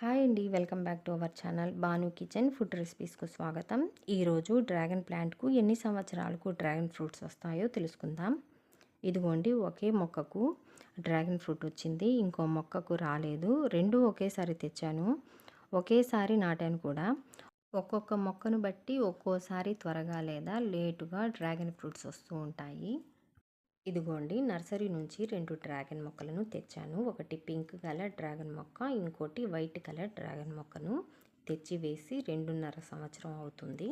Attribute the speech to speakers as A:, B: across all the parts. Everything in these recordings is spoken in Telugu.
A: హాయ్ అండి welcome back to our channel Banu kitchen food రెసిపీస్కు స్వాగతం. ఈరోజు డ్రాగన్ ప్లాంట్కు ఎన్ని సంవత్సరాలకు డ్రాగన్ ఫ్రూట్స్ వస్తాయో తెలుసుకుందాం. ఇదిగోండి ఒకే మొక్కకు డ్రాగన్ ఫ్రూట్ వచ్చింది. ఇంకో మొక్కకు రాలేదు. రెండు ఒకేసారి తెచ్చాను. ఒకేసారి నాటాను కూడా. ఒక్కొక్క మొక్కను బట్టి ఒక్కోసారి త్వరగా లేదా లేటుగా డ్రాగన్ ఫ్రూట్స్ వస్తూ ఉంటాయి. ఇదిగోండి నర్సరీ నుంచి రెండు డ్రాగన్ మొక్కలను తెచ్చాను. ఒకటి పింక్ కలర్ డ్రాగన్ మొక్క ఇంకోటి వైట్ కలర్ డ్రాగన్ మొక్కను తెచ్చి వేసి రెండున్నర సంవత్సరం అవుతుంది.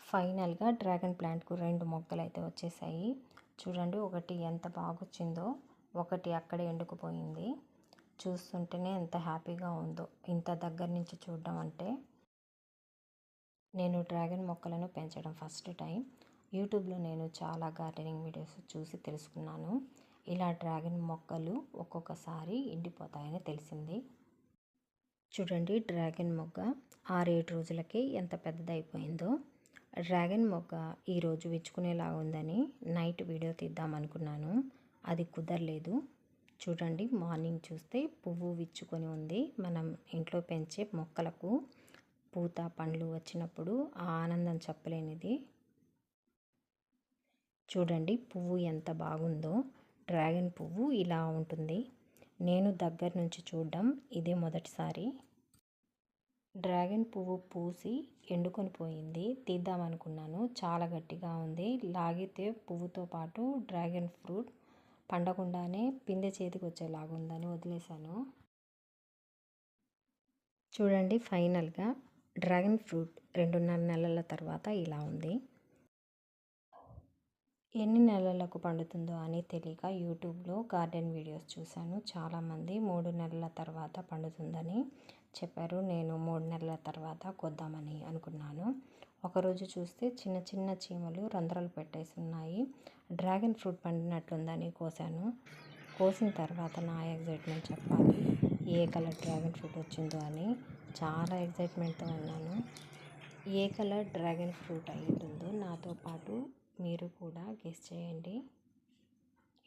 A: ఫైనల్గా డ్రాగన్ ప్లాంట్కు రెండు మొక్కలు అయితే వచ్చేసాయి. చూడండి ఒకటి ఎంత బాగొచ్చిందో ఒకటి అక్కడే ఎండుకుపోయింది. చూస్తుంటేనే ఎంత హ్యాపీగా ఉందో ఇంత దగ్గర నుంచి చూడడం అంటే. నేను డ్రాగన్ మొక్కలను పెంచడం ఫస్ట్ టైం. యూట్యూబ్లో నేను చాలా గార్డెనింగ్ వీడియోస్ చూసి తెలుసుకున్నాను. ఇలా డ్రాగన్ మొక్కలు ఒక్కొక్కసారి ఎండిపోతాయని తెలిసింది. చూడండి డ్రాగన్ మొగ్గ ఆరేడు రోజులకి ఎంత పెద్దదైపోయిందో. డ్రాగన్ మొగ్గ ఈరోజు విచ్చుకునేలా ఉందని నైట్ వీడియో తీద్దామనుకున్నాను అది కుదరలేదు. చూడండి మార్నింగ్ చూస్తే పువ్వు విచ్చుకొని ఉంది. మనం ఇంట్లో పెంచే మొక్కలకు పూత పండ్లు వచ్చినప్పుడు ఆ ఆనందం చెప్పలేనిది. చూడండి పువ్వు ఎంత బాగుందో. డ్రాగన్ పువ్వు ఇలా ఉంటుంది. నేను దగ్గర నుంచి చూడడం ఇదే మొదటిసారి. డ్రాగన్ పువ్వు పూసి ఎండుకొని పోయింది. తీద్దామనుకున్నాను చాలా గట్టిగా ఉంది. లాగితే పువ్వుతో పాటు డ్రాగన్ ఫ్రూట్ పండకుండానే పిందె చేతికి వచ్చేలాగుందని వదిలేశాను. చూడండి ఫైనల్గా డ్రాగన్ ఫ్రూట్ రెండున్నర నెలల తర్వాత ఇలా ఉంది. ఎన్ని నెలలకు పండుతుందో అని తెలియక యూట్యూబ్లో గార్డెన్ వీడియోస్ చూశాను. చాలామంది మూడు నెలల తర్వాత పండుతుందని చెప్పారు. నేను మూడు నెలల తర్వాత కొద్దామని అనుకున్నాను. ఒకరోజు చూస్తే చిన్న చిన్న చీమలు రంధ్రాలు పెట్టేసి ఉన్నాయి డ్రాగన్ ఫ్రూట్ పండినట్లుందని కోసాను. కోసిన తర్వాత నా ఎగ్జైట్మెంట్ చెప్పాలి. ఏ కలర్ డ్రాగన్ ఫ్రూట్ వచ్చిందో అని చాలా ఎగ్జైట్మెంట్తో ఉన్నాను. ఏ కలర్ డ్రాగన్ ఫ్రూట్ అయి ఉంటుందో నాతో పాటు మీరు కూడా గెస్ చేయండి.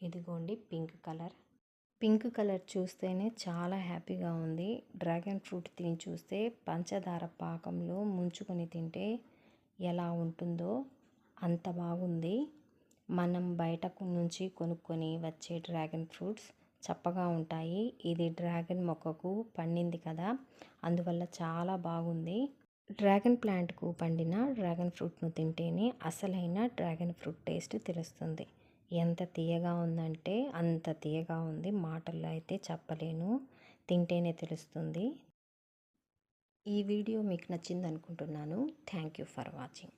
A: ఇదిగోండి పింక్ కలర్ పింక్ కలర్ చూస్తేనే చాలా హ్యాపీగా ఉంది. డ్రాగన్ ఫ్రూట్ తిని చూస్తే పంచదార పాకంలో ముంచుకొని తింటే ఎలా ఉంటుందో అంత బాగుంది. మనం బయటకు నుంచి కొనుక్కొని వచ్చే డ్రాగన్ ఫ్రూట్స్ చప్పగా ఉంటాయి. ఇది డ్రాగన్ మొక్కకు పండింది కదా అందువల్ల చాలా బాగుంది. డ్రాగన్ ప్లాంట్కు పండిన డ్రాగన్ ఫ్రూట్ను తింటేనే అసలైన డ్రాగన్ ఫ్రూట్ టేస్ట్ తెలుస్తుంది. ఎంత తీయగా ఉందంటే అంత తీయగా ఉంది. మాటల్లో అయితే చెప్పలేను. తింటేనే తెలుస్తుంది. ఈ వీడియో మీకు నచ్చింది అనుకుంటున్నాను థ్యాంక్ యూ ఫర్ వాచింగ్.